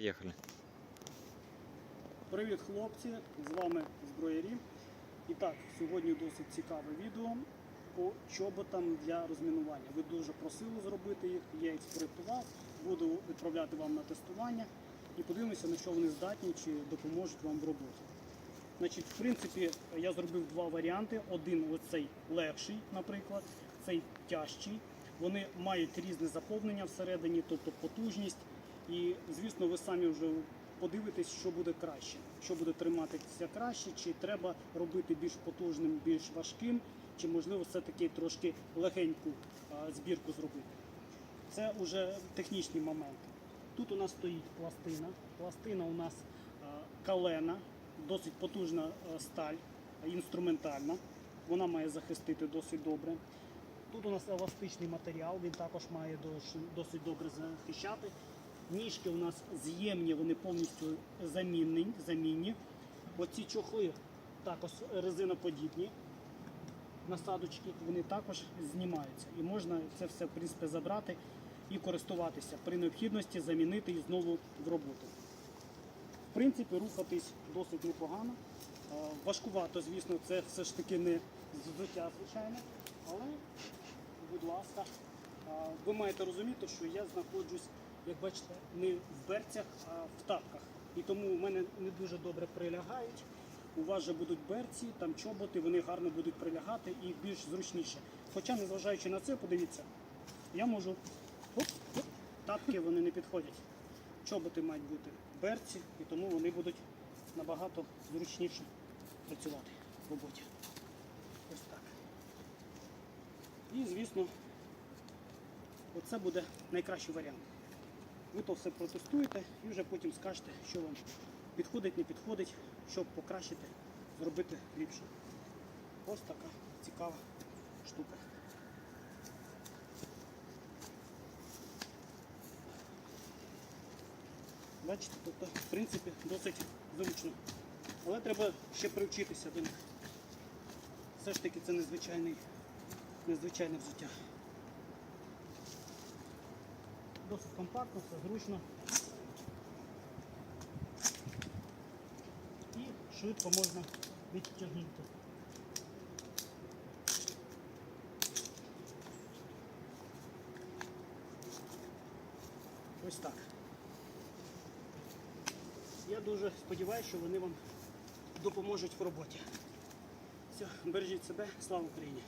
Поїхали. Привіт, хлопці! З вами зброярі. І так, сьогодні досить цікаве відео по чоботам для розмінування. Ви дуже просили зробити їх, я їх спроектував, буду відправляти вам на тестування і подивимося, на що вони здатні чи допоможуть вам в роботі. Значить, в принципі, я зробив два варіанти. Один оцей легший, наприклад, цей тяжчий. Вони мають різне заповнення всередині, тобто потужність. І, звісно, ви самі вже подивитесь, що буде краще, що буде триматися краще, чи треба робити більш потужним, більш важким, чи можливо все-таки трошки легеньку збірку зробити. Це вже технічні моменти. Тут у нас стоїть пластина. Пластина у нас калена, досить потужна сталь, інструментальна. Вона має захистити досить добре. Тут у нас еластичний матеріал, він також має досить добре захищати. Ніжки у нас з'ємні, вони повністю замінні. замінні. Оці чохли також резиноподібні. Насадочки, вони також знімаються. І можна це все в принципі, забрати і користуватися. При необхідності замінити і знову в роботу. В принципі, рухатись досить непогано. Е, Важкувато, звісно, це все ж таки не взуття, звичайно. Але, будь ласка, ви маєте розуміти, що я знаходжусь, як бачите, не в берцях, а в тапках. І тому у мене не дуже добре прилягають. У вас же будуть берці, там чоботи, вони гарно будуть прилягати і більш зручніше. Хоча, незважаючи на це, подивіться, я можу. Оп, оп, тапки вони не підходять. Чоботи мають бути берці, і тому вони будуть набагато зручніше працювати в роботі. Ось так. І, звісно, оце буде найкращий варіант. Ви то все протестуєте і вже потім скажете, що вам підходить, не підходить, щоб покращити, зробити ліпше. Ось така цікава штука. Бачите, тобто, в принципі, досить зручно. Але треба ще привчитися до них. Все ж таки це незвичайний, незвичайне взуття. Досить компактно, все зручно. І швидко можна відтягнути. Ось так. Я дуже сподіваюся, що вони вам допоможуть в роботі. Все, бережіть себе, слава Україні!